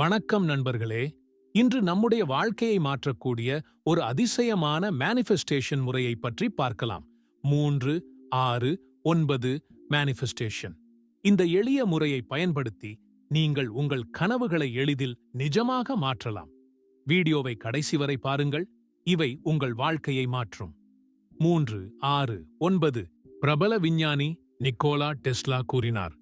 வணக்கம் நண்பர்களே. இன்று நம்முடைய வாழ்க்கையை மாற்றக்கூடிய ஒரு அதிசயமான மேனிஃபெஸ்டேஷன் முறையை பற்றி பார்க்கலாம். மூன்று ஆறு ஒன்பது மேனிஃபெஸ்டேஷன் இந்த எளிய முறையை பயன்படுத்தி நீங்கள் உங்கள் கனவுகளை எளிதில் நிஜமாக மாற்றலாம். வீடியோவை கடைசி வரை பாருங்கள். இவை உங்கள் வாழ்க்கையை மாற்றும். மூன்று ஆறு ஒன்பது பிரபல விஞ்ஞானி நிக்கோலா டெஸ்லா கூறினார்.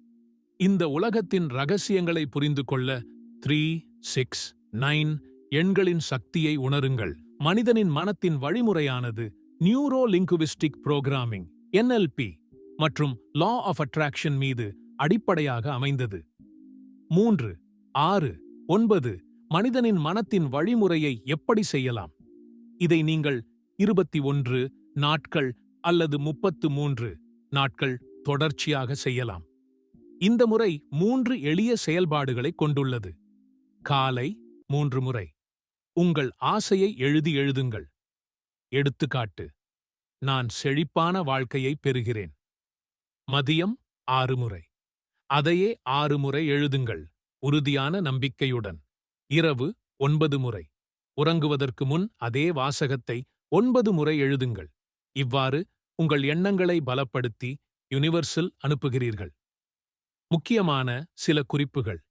இந்த உலகத்தின் ரகசியங்களை புரிந்து கொள்ள த்ரீ சிக்ஸ் நைன் எண்களின் சக்தியை உணருங்கள். மனிதனின் மனத்தின் வழிமுறையானது நியூரோ லிங்குவிஸ்டிக் புரோகிராமிங் என்எல்பி மற்றும் லா ஆஃப் அட்ராக்ஷன் மீது அடிப்படையாக அமைந்தது. மூன்று ஆறு ஒன்பது மனிதனின் மனத்தின் வழிமுறையை எப்படி செய்யலாம்? இதை நீங்கள் இருபத்தி ஒன்று நாட்கள் அல்லது முப்பத்து மூன்று நாட்கள் தொடர்ச்சியாக செய்யலாம். இந்த முறை மூன்று எளிய செயல்பாடுகளை கொண்டுள்ளது. காலை மூன்று முறை. உங்கள் ஆசையை எழுதி எழுதுங்கள். எடுத்துக்காட்டு நான் செழிப்பான வாழ்க்கையை பெறுகிறேன். மதியம் ஆறு முறை. அதையே ஆறு முறை எழுதுங்கள் உறுதியான நம்பிக்கையுடன். இரவு ஒன்பது முறை. உறங்குவதற்கு முன் அதே வாசகத்தை ஒன்பது முறை எழுதுங்கள். இவ்வாறு உங்கள் எண்ணங்களை பலப்படுத்தி யுனிவர்சல் அனுப்புகிறீர்கள். முக்கியமான சில குறிப்புகள்.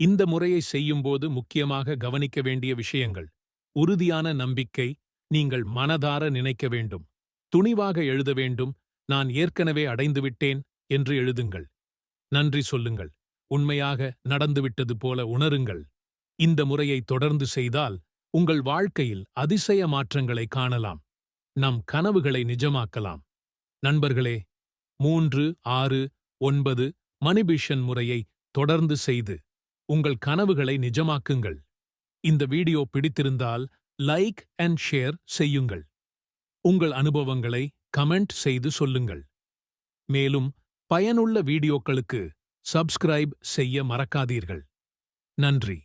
இந்த முறையை செய்யும்போது முக்கியமாக கவனிக்க வேண்டிய விஷயங்கள். உறுதியான நம்பிக்கை நீங்கள் மனதார நினைக்க வேண்டும். துணிவாக எழுத வேண்டும். நான் ஏற்கனவே அடைந்துவிட்டேன் என்று எழுதுங்கள். நன்றி சொல்லுங்கள். உண்மையாக நடந்துவிட்டது போல உணருங்கள். இந்த முறையை தொடர்ந்து செய்தால் உங்கள் வாழ்க்கையில் அதிசய மாற்றங்களை காணலாம். நம் கனவுகளை நிஜமாக்கலாம். நண்பர்களே மூன்று ஆறு ஒன்பது மணிபிஷன் முறையை தொடர்ந்து செய்து உங்கள் கனவுகளை நிஜமாக்குங்கள். இந்த வீடியோ பிடித்திருந்தால் லைக் அண்ட் ஷேர் செய்யுங்கள். உங்கள் அனுபவங்களை கமெண்ட் செய்து சொல்லுங்கள். மேலும் பயனுள்ள வீடியோக்களுக்கு சப்ஸ்கிரைப் செய்ய மறக்காதீர்கள். நன்றி.